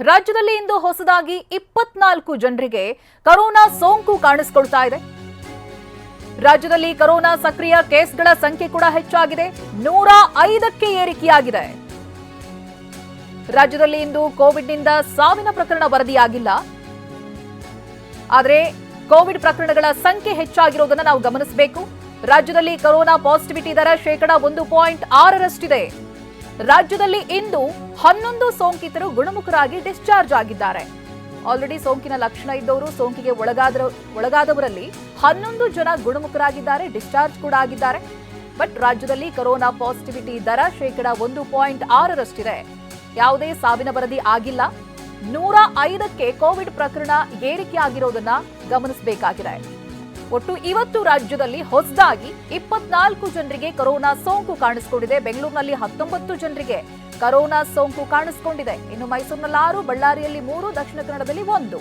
ರಾಜ್ಯದಲ್ಲಿ ಇಂದು ಹೊಸದಾಗಿ ಇಪ್ಪತ್ನಾಲ್ಕು ಜನರಿಗೆ ಕರೋನಾ ಸೋಂಕು ಕಾಣಿಸಿಕೊಳ್ತಾ ಇದೆ. ರಾಜ್ಯದಲ್ಲಿ ಕರೋನಾ ಸಕ್ರಿಯ ಕೇಸ್ಗಳ ಸಂಖ್ಯೆ ಕೂಡ ಹೆಚ್ಚಾಗಿದೆ. ನೂರ ಐದಕ್ಕೆ ಏರಿಕೆಯಾಗಿದೆ. ರಾಜ್ಯದಲ್ಲಿ ಇಂದು ಕೋವಿಡ್ನಿಂದ ಸಾವಿನ ಪ್ರಕರಣ ವರದಿಯಾಗಿಲ್ಲ. ಆದರೆ ಕೋವಿಡ್ ಪ್ರಕರಣಗಳ ಸಂಖ್ಯೆ ಹೆಚ್ಚಾಗಿರೋದನ್ನು ನಾವು ಗಮನಿಸಬೇಕು. ರಾಜ್ಯದಲ್ಲಿ ಕರೋನಾ ಪಾಸಿಟಿವಿಟಿ ದರ ಶೇಕಡಾ ಒಂದು ಪಾಯಿಂಟ್ ಆರರಷ್ಟಿದೆ. ರಾಜ್ಯದಲ್ಲಿ ಇಂದು ಹನ್ನೊಂದು ಸೋಂಕಿತರು ಗುಣಮುಖರಾಗಿ ಡಿಸ್ಚಾರ್ಜ್ ಆಗಿದ್ದಾರೆ. ಆಲ್ರೆಡಿ ಸೋಂಕಿನ ಲಕ್ಷಣ ಇದ್ದವರು ಸೋಂಕಿಗೆ ಒಳಗಾದ ಒಳಗಾದವರಲ್ಲಿ ಹನ್ನೊಂದು ಜನ ಗುಣಮುಖರಾಗಿದ್ದಾರೆ, ಡಿಸ್ಚಾರ್ಜ್ ಕೂಡ ಆಗಿದ್ದಾರೆ. ಬಟ್ ರಾಜ್ಯದಲ್ಲಿ ಕೊರೋನಾ ಪಾಸಿಟಿವಿಟಿ ದರ ಶೇಕಡ ಒಂದು ಪಾಯಿಂಟ್ ಆರರಷ್ಟಿದೆ. ಯಾವುದೇ ಸಾವಿನ ವರದಿ ಆಗಿಲ್ಲ. ನೂರ ಐದಕ್ಕೆ ಕೋವಿಡ್ ಪ್ರಕರಣ ಏರಿಕೆಯಾಗಿರೋದನ್ನ ಗಮನಿಸಬೇಕಾಗಿದೆ. ಒಟ್ಟು ಇವತ್ತು ರಾಜ್ಯದಲ್ಲಿ ಹೊಸದಾಗಿ ಇಪ್ಪತ್ನಾಲ್ಕು ಜನರಿಗೆ ಕೊರೋನಾ ಸೋಂಕು ಕಾಣಿಸಿಕೊಂಡಿದೆ. ಬೆಂಗಳೂರಿನಲ್ಲಿ ಹತ್ತೊಂಬತ್ತು ಜನರಿಗೆ ಕೊರೋನಾ ಸೋಂಕು ಕಾಣಿಸಿಕೊಂಡಿದೆ. ಇನ್ನು ಮೈಸೂರಿನಲ್ಲಿ ಆರು, ಬಳ್ಳಾರಿಯಲ್ಲಿ ಮೂರು, ದಕ್ಷಿಣ ಕನ್ನಡದಲ್ಲಿ ಒಂದು.